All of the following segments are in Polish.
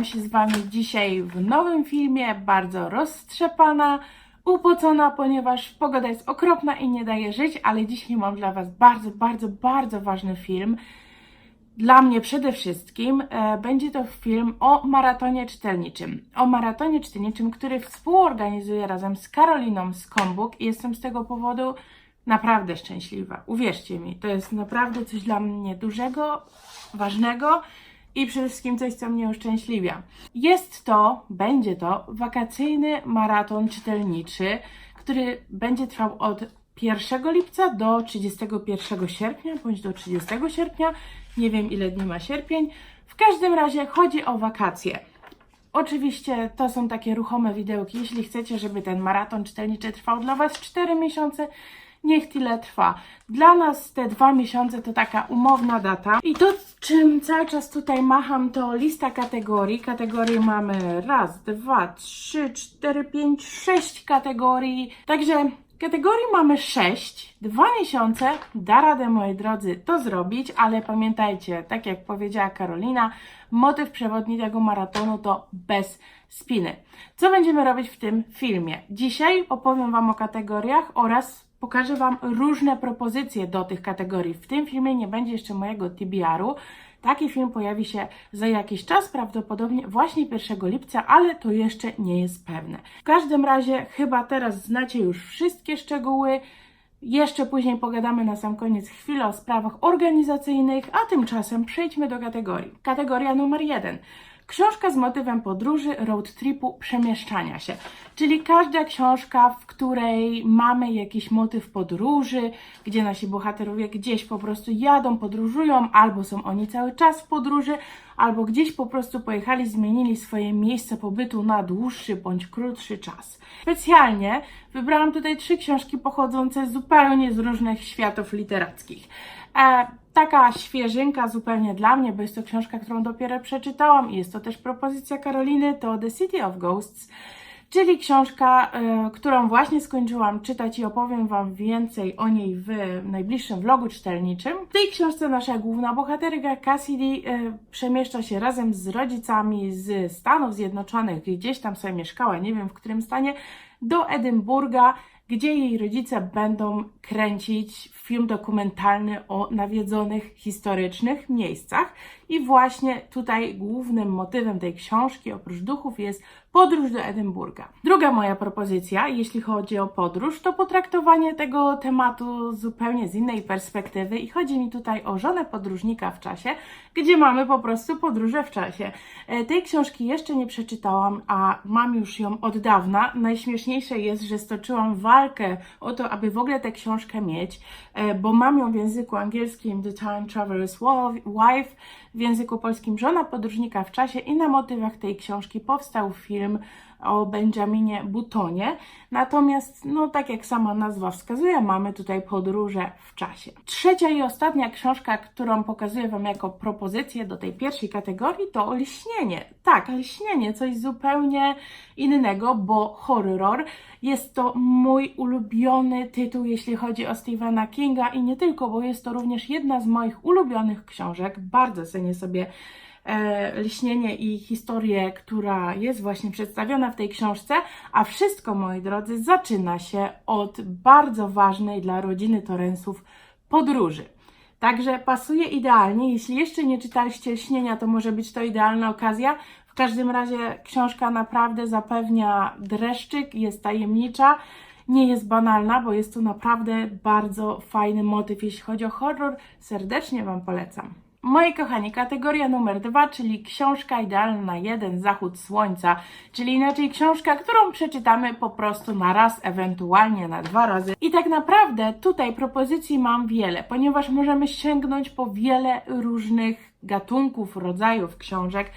Witam się z Wami dzisiaj w nowym filmie, bardzo roztrzepana, upocona, ponieważ pogoda jest okropna i nie daje żyć, ale dzisiaj mam dla Was bardzo, bardzo, bardzo ważny film. Dla mnie przede wszystkim e, będzie to film o maratonie czytelniczym. O maratonie czytelniczym, który współorganizuję razem z Karoliną z Kombuk i jestem z tego powodu naprawdę szczęśliwa. Uwierzcie mi, to jest naprawdę coś dla mnie dużego, ważnego i przede wszystkim coś, co mnie uszczęśliwia. Jest to, będzie to wakacyjny maraton czytelniczy, który będzie trwał od 1 lipca do 31 sierpnia, bądź do 30 sierpnia. Nie wiem, ile dni ma sierpień. W każdym razie chodzi o wakacje. Oczywiście to są takie ruchome widełki. Jeśli chcecie, żeby ten maraton czytelniczy trwał dla Was 4 miesiące, niech tyle trwa. Dla nas te dwa miesiące to taka umowna data. I to, czym cały czas tutaj macham, to lista kategorii. Kategorii mamy raz, dwa, trzy, cztery, pięć, sześć kategorii. Także kategorii mamy sześć. Dwa miesiące da radę, moi drodzy, to zrobić, ale pamiętajcie, tak jak powiedziała Karolina, motyw przewodni tego maratonu to bez spiny. Co będziemy robić w tym filmie? Dzisiaj opowiem Wam o kategoriach oraz pokażę Wam różne propozycje do tych kategorii. W tym filmie nie będzie jeszcze mojego TBR-u. Taki film pojawi się za jakiś czas, prawdopodobnie właśnie 1 lipca, ale to jeszcze nie jest pewne. W każdym razie, chyba teraz znacie już wszystkie szczegóły. Jeszcze później pogadamy na sam koniec chwilę o sprawach organizacyjnych, a tymczasem przejdźmy do kategorii. Kategoria numer jeden. Książka z motywem podróży, road tripu, przemieszczania się. Czyli każda książka, w której mamy jakiś motyw podróży, gdzie nasi bohaterowie gdzieś po prostu jadą, podróżują, albo są oni cały czas w podróży, albo gdzieś po prostu pojechali, zmienili swoje miejsce pobytu na dłuższy bądź krótszy czas. Specjalnie wybrałam tutaj trzy książki pochodzące zupełnie z różnych światów literackich. E, taka świeżynka zupełnie dla mnie, bo jest to książka, którą dopiero przeczytałam i jest to też propozycja Karoliny, to The City of Ghosts, czyli książka, e, którą właśnie skończyłam czytać i opowiem Wam więcej o niej w najbliższym vlogu czytelniczym. W tej książce nasza główna bohaterka Cassidy e, przemieszcza się razem z rodzicami z Stanów Zjednoczonych, gdzieś tam sobie mieszkała, nie wiem w którym stanie, do Edynburga, gdzie jej rodzice będą kręcić film dokumentalny o nawiedzonych historycznych miejscach. I właśnie tutaj głównym motywem tej książki, oprócz duchów, jest podróż do Edynburga. Druga moja propozycja, jeśli chodzi o podróż, to potraktowanie tego tematu zupełnie z innej perspektywy. I chodzi mi tutaj o żonę podróżnika w czasie, gdzie mamy po prostu podróże w czasie. E, Tej książki jeszcze nie przeczytałam, a mam już ją od dawna. Najśmieszniejsze jest, że stoczyłam walkę o to, aby w ogóle tę książkę mieć, e, bo mam ją w języku angielskim The Time Traveler's Wife, w języku polskim Żona podróżnika w czasie i na motywach tej książki powstał film o Benjaminie Butonie. Natomiast, no tak jak sama nazwa wskazuje, mamy tutaj podróże w czasie. Trzecia i ostatnia książka, którą pokazuję Wam jako propozycję do tej pierwszej kategorii, to Lśnienie. Tak, Lśnienie, coś zupełnie innego, bo horror. Jest to mój ulubiony tytuł, jeśli chodzi o Stephena Kinga i nie tylko, bo jest to również jedna z moich ulubionych książek. Bardzo cenię sobie lśnienie i historię, która jest właśnie przedstawiona w tej książce, a wszystko, moi drodzy, zaczyna się od bardzo ważnej dla rodziny Torrensów podróży. Także pasuje idealnie. Jeśli jeszcze nie czytaliście Lśnienia, to może być to idealna okazja. W każdym razie książka naprawdę zapewnia dreszczyk, jest tajemnicza, nie jest banalna, bo jest to naprawdę bardzo fajny motyw. Jeśli chodzi o horror, serdecznie Wam polecam. Moi kochani, kategoria numer dwa, czyli książka idealna na jeden zachód słońca, czyli inaczej książka, którą przeczytamy po prostu na raz, ewentualnie na dwa razy. I tak naprawdę tutaj propozycji mam wiele, ponieważ możemy sięgnąć po wiele różnych gatunków, rodzajów książek.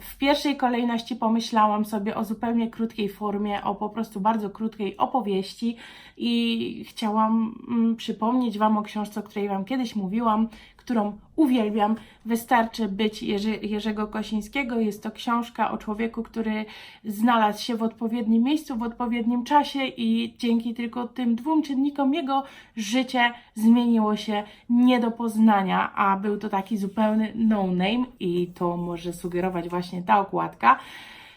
W pierwszej kolejności pomyślałam sobie o zupełnie krótkiej formie, o po prostu bardzo krótkiej opowieści i chciałam mm, przypomnieć Wam o książce, o której Wam kiedyś mówiłam, którą uwielbiam. Wystarczy być Jerzy, Jerzego Kosińskiego. Jest to książka o człowieku, który znalazł się w odpowiednim miejscu, w odpowiednim czasie i dzięki tylko tym dwóm czynnikom jego życie zmieniło się nie do poznania, a był to taki zupełny No Name i to może sugerować właśnie ta okładka.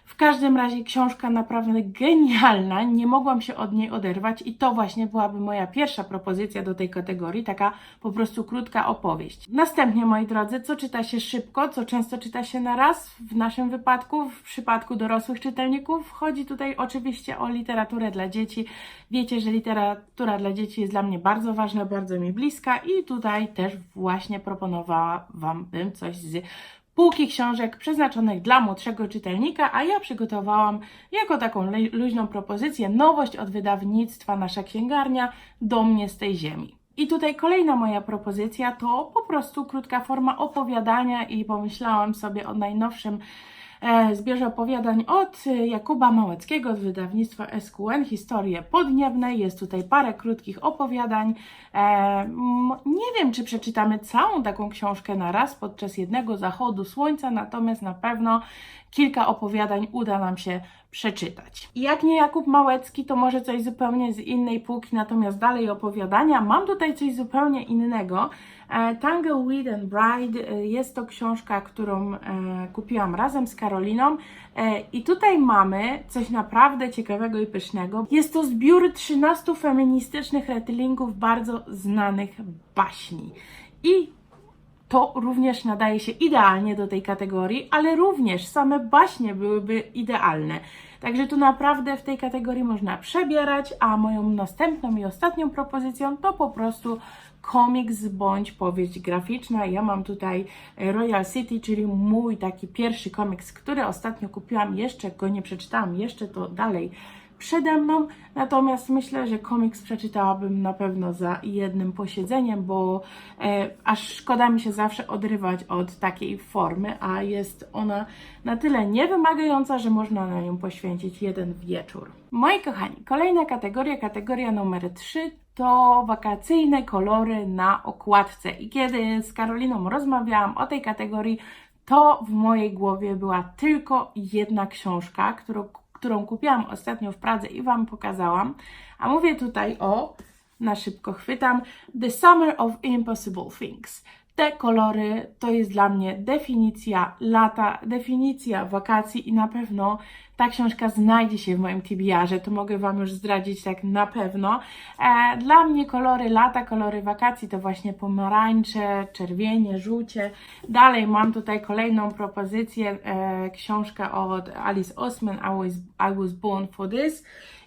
W każdym razie książka naprawdę genialna, nie mogłam się od niej oderwać i to właśnie byłaby moja pierwsza propozycja do tej kategorii, taka po prostu krótka opowieść. Następnie, moi drodzy, co czyta się szybko, co często czyta się na raz, w naszym wypadku, w przypadku dorosłych czytelników, chodzi tutaj oczywiście o literaturę dla dzieci. Wiecie, że literatura dla dzieci jest dla mnie bardzo ważna, bardzo mi bliska i tutaj też właśnie proponowała Wam bym coś z półki książek przeznaczonych dla młodszego czytelnika, a ja przygotowałam jako taką luźną propozycję nowość od wydawnictwa Nasza Księgarnia Do mnie z tej ziemi. I tutaj kolejna moja propozycja to po prostu krótka forma opowiadania i pomyślałam sobie o najnowszym e, zbiorze opowiadań od e, Jakuba Małeckiego z wydawnictwa SQN Historie Podniebne. Jest tutaj parę krótkich opowiadań. E, nie wiem, czy przeczytamy całą taką książkę na raz podczas jednego zachodu słońca, natomiast na pewno kilka opowiadań uda nam się przeczytać. I Jak nie Jakub Małecki, to może coś zupełnie z innej półki, natomiast dalej opowiadania. Mam tutaj coś zupełnie innego. E, Tangleweed and Bride e, jest to książka, którą e, kupiłam razem z Karoliną i tutaj mamy coś naprawdę ciekawego i pysznego. Jest to zbiór 13 feministycznych retellingów bardzo znanych baśni. I to również nadaje się idealnie do tej kategorii, ale również same baśnie byłyby idealne. Także tu naprawdę w tej kategorii można przebierać, a moją następną i ostatnią propozycją to po prostu komiks bądź powieść graficzna. Ja mam tutaj e, Royal City, czyli mój taki pierwszy komiks, który ostatnio kupiłam, jeszcze go nie przeczytałam, jeszcze to dalej przede mną, natomiast myślę, że komiks przeczytałabym na pewno za jednym posiedzeniem, bo e, aż szkoda mi się zawsze odrywać od takiej formy, a jest ona na tyle niewymagająca, że można na nią poświęcić jeden wieczór. Moi kochani, kolejna kategoria, kategoria numer 3 to wakacyjne kolory na okładce. I kiedy z Karoliną rozmawiałam o tej kategorii, to w mojej głowie była tylko jedna książka, którą którą kupiłam ostatnio w Pradze i Wam pokazałam. A mówię tutaj o, na szybko chwytam, The Summer of Impossible Things. Te kolory to jest dla mnie definicja lata, definicja wakacji i na pewno ta książka znajdzie się w moim TBR-ze, to mogę Wam już zdradzić tak na pewno. E, dla mnie kolory lata, kolory wakacji to właśnie pomarańcze, czerwienie, żółcie. Dalej mam tutaj kolejną propozycję, e, książka od Alice Osman, I was, I was Born for This.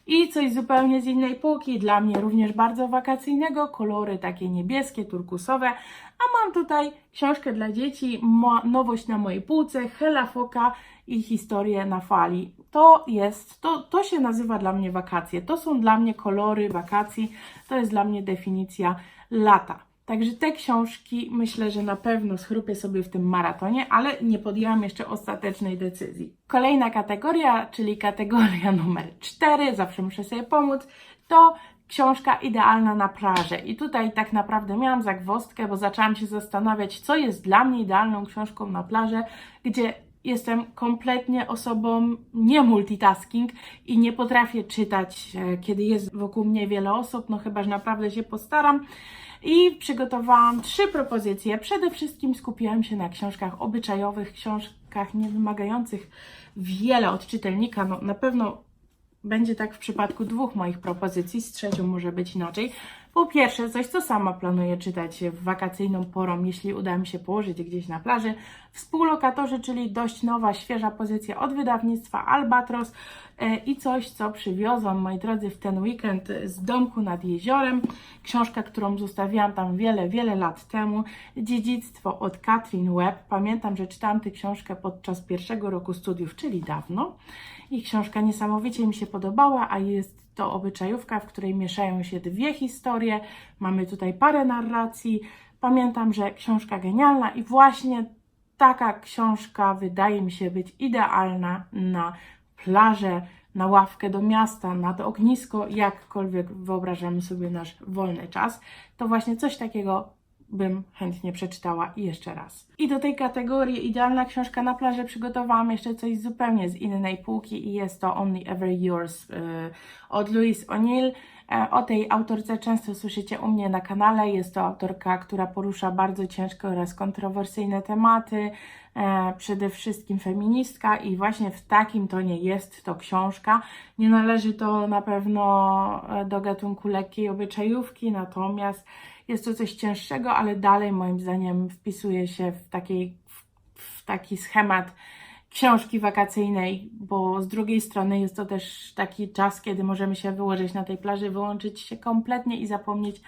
I coś zupełnie z innej półki, dla mnie również bardzo wakacyjnego, kolory takie niebieskie, turkusowe. A mam tutaj książkę dla dzieci, nowość na mojej półce, Hela Foka i historię na fali. To jest, to, to się nazywa dla mnie wakacje. To są dla mnie kolory wakacji, to jest dla mnie definicja lata. Także te książki myślę, że na pewno schrupię sobie w tym maratonie, ale nie podjęłam jeszcze ostatecznej decyzji. Kolejna kategoria, czyli kategoria numer 4, zawsze muszę sobie pomóc, to książka idealna na plażę. I tutaj tak naprawdę miałam zagwozdkę, bo zaczęłam się zastanawiać, co jest dla mnie idealną książką na plażę, gdzie jestem kompletnie osobą nie multitasking i nie potrafię czytać, e, kiedy jest wokół mnie wiele osób, no chyba, że naprawdę się postaram. I przygotowałam trzy propozycje. Przede wszystkim skupiłam się na książkach obyczajowych, książkach nie wymagających wiele od czytelnika. No, na pewno będzie tak w przypadku dwóch moich propozycji, z trzecią może być inaczej. Po pierwsze, coś, co sama planuję czytać w wakacyjną porą, jeśli uda mi się położyć gdzieś na plaży. Współlokatorzy, czyli dość nowa, świeża pozycja od wydawnictwa Albatros i coś, co przywiozłam, moi drodzy, w ten weekend z domku nad jeziorem. Książka, którą zostawiłam tam wiele, wiele lat temu. Dziedzictwo od Katrin Webb. Pamiętam, że czytałam tę książkę podczas pierwszego roku studiów, czyli dawno. I książka niesamowicie mi się podobała, a jest to obyczajówka, w której mieszają się dwie historie. Mamy tutaj parę narracji. Pamiętam, że książka genialna i właśnie taka książka wydaje mi się być idealna na plażę, na ławkę do miasta, nad ognisko, jakkolwiek wyobrażamy sobie nasz wolny czas. To właśnie coś takiego bym chętnie przeczytała jeszcze raz. I do tej kategorii idealna książka na plaży przygotowałam jeszcze coś zupełnie z innej półki i jest to Only Ever Yours yy, od Louise O'Neill. E, O tej autorce często słyszycie u mnie na kanale. Jest to autorka, która porusza bardzo ciężkie oraz kontrowersyjne tematy, e, przede wszystkim feministka i właśnie w takim tonie jest to książka. Nie należy to na pewno e, do gatunku lekkiej obyczajówki, natomiast jest to coś cięższego, ale dalej moim zdaniem wpisuje się w, takiej, w, w taki schemat książki wakacyjnej, bo z drugiej strony jest to też taki czas, kiedy możemy się wyłożyć na tej plaży, wyłączyć się kompletnie i zapomnieć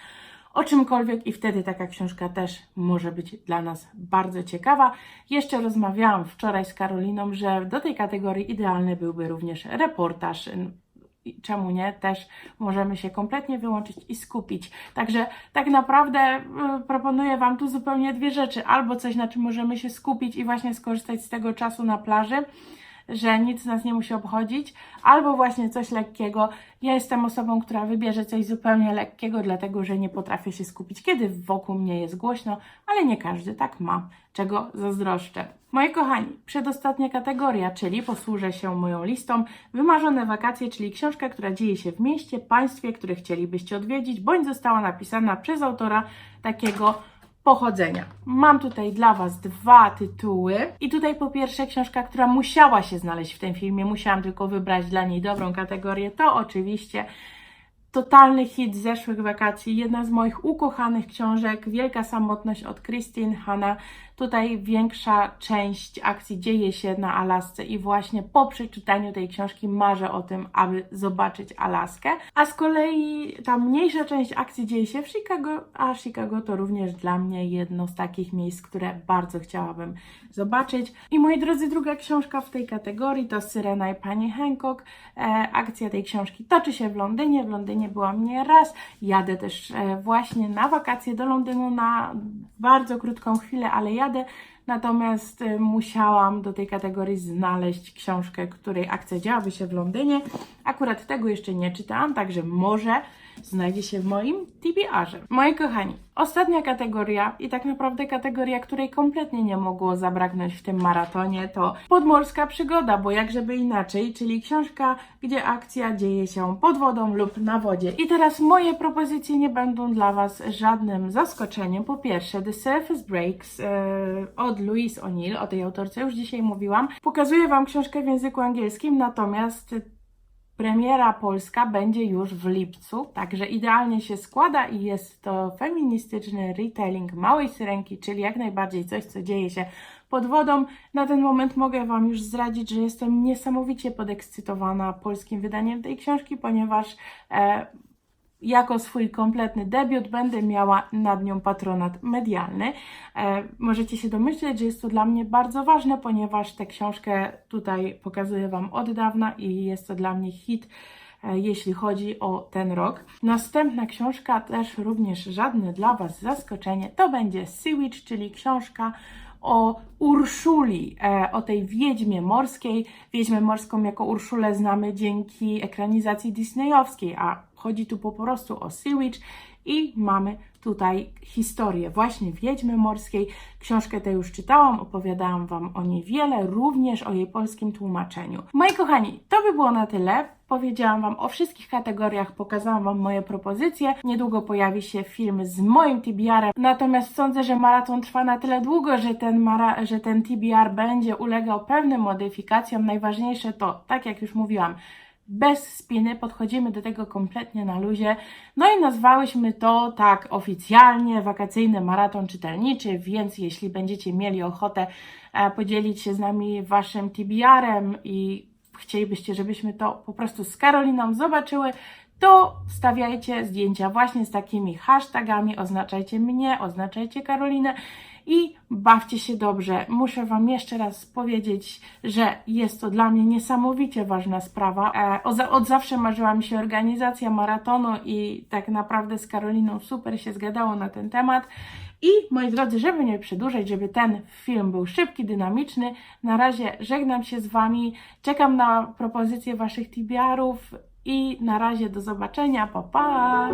o czymkolwiek i wtedy taka książka też może być dla nas bardzo ciekawa. Jeszcze rozmawiałam wczoraj z Karoliną, że do tej kategorii idealny byłby również reportaż. Czemu nie? Też możemy się kompletnie wyłączyć i skupić. Także tak naprawdę y, proponuję Wam tu zupełnie dwie rzeczy. Albo coś, na czym możemy się skupić i właśnie skorzystać z tego czasu na plaży, że nic nas nie musi obchodzić, albo właśnie coś lekkiego. Ja jestem osobą, która wybierze coś zupełnie lekkiego, dlatego że nie potrafię się skupić, kiedy wokół mnie jest głośno, ale nie każdy tak ma, czego zazdroszczę. Moi kochani, przedostatnia kategoria, czyli posłużę się moją listą. Wymarzone wakacje, czyli książka, która dzieje się w mieście, państwie, które chcielibyście odwiedzić, bądź została napisana przez autora takiego pochodzenia. Mam tutaj dla Was dwa tytuły. I tutaj po pierwsze książka, która musiała się znaleźć w tym filmie, musiałam tylko wybrać dla niej dobrą kategorię, to oczywiście totalny hit zeszłych wakacji, jedna z moich ukochanych książek, Wielka Samotność od Christine Hanna. Tutaj większa część akcji dzieje się na Alasce i właśnie po przeczytaniu tej książki marzę o tym, aby zobaczyć Alaskę. A z kolei ta mniejsza część akcji dzieje się w Chicago, a Chicago to również dla mnie jedno z takich miejsc, które bardzo chciałabym zobaczyć. I moi drodzy, druga książka w tej kategorii to Syrena i Pani Hancock. E, akcja tej książki toczy się w Londynie. W Londynie byłam nie raz. Jadę też e, właśnie na wakacje do Londynu na bardzo krótką chwilę, ale jadę. Natomiast e, musiałam do tej kategorii znaleźć książkę, której akcja działaby się w Londynie. Akurat tego jeszcze nie czytałam, także może znajdzie się w moim TBR-ze. Moi kochani, ostatnia kategoria i tak naprawdę kategoria, której kompletnie nie mogło zabraknąć w tym maratonie, to podmorska przygoda, bo jak żeby inaczej, czyli książka, gdzie akcja dzieje się pod wodą lub na wodzie. I teraz moje propozycje nie będą dla Was żadnym zaskoczeniem. Po pierwsze, The Surface Breaks e, od Louise O'Neill, o tej autorce już dzisiaj mówiłam. Pokazuję Wam książkę w języku angielskim, natomiast Premiera polska będzie już w lipcu, także idealnie się składa i jest to feministyczny retelling Małej Syrenki, czyli jak najbardziej coś, co dzieje się pod wodą. Na ten moment mogę Wam już zdradzić, że jestem niesamowicie podekscytowana polskim wydaniem tej książki, ponieważ e, jako swój kompletny debiut będę miała nad nią patronat medialny. E, możecie się domyśleć, że jest to dla mnie bardzo ważne, ponieważ tę książkę tutaj pokazuję Wam od dawna i jest to dla mnie hit e, jeśli chodzi o ten rok. Następna książka, też również żadne dla Was zaskoczenie, to będzie Witch, czyli książka o Urszuli, e, o tej wiedźmie morskiej. Wiedźmę morską jako Urszulę znamy dzięki ekranizacji disneyowskiej, a chodzi tu po prostu o Sea Witch i mamy tutaj historię właśnie Wiedźmy Morskiej. Książkę tę już czytałam, opowiadałam Wam o niej wiele, również o jej polskim tłumaczeniu. Moi kochani, to by było na tyle. Powiedziałam Wam o wszystkich kategoriach, pokazałam Wam moje propozycje. Niedługo pojawi się film z moim TBR-em, natomiast sądzę, że maraton trwa na tyle długo, że ten, mara- że ten TBR będzie ulegał pewnym modyfikacjom. Najważniejsze to, tak jak już mówiłam, bez spiny, podchodzimy do tego kompletnie na luzie. No i nazwałyśmy to tak oficjalnie wakacyjny maraton czytelniczy, więc jeśli będziecie mieli ochotę e, podzielić się z nami waszym TBR-em i chcielibyście, żebyśmy to po prostu z Karoliną zobaczyły, to wstawiajcie zdjęcia właśnie z takimi hashtagami, oznaczajcie mnie, oznaczajcie Karolinę i bawcie się dobrze. Muszę Wam jeszcze raz powiedzieć, że jest to dla mnie niesamowicie ważna sprawa. E, od zawsze marzyła mi się organizacja maratonu i tak naprawdę z Karoliną super się zgadało na ten temat. I moi drodzy, żeby nie przedłużać, żeby ten film był szybki, dynamiczny, na razie żegnam się z Wami. Czekam na propozycje Waszych TBR-ów i na razie do zobaczenia. Pa, pa!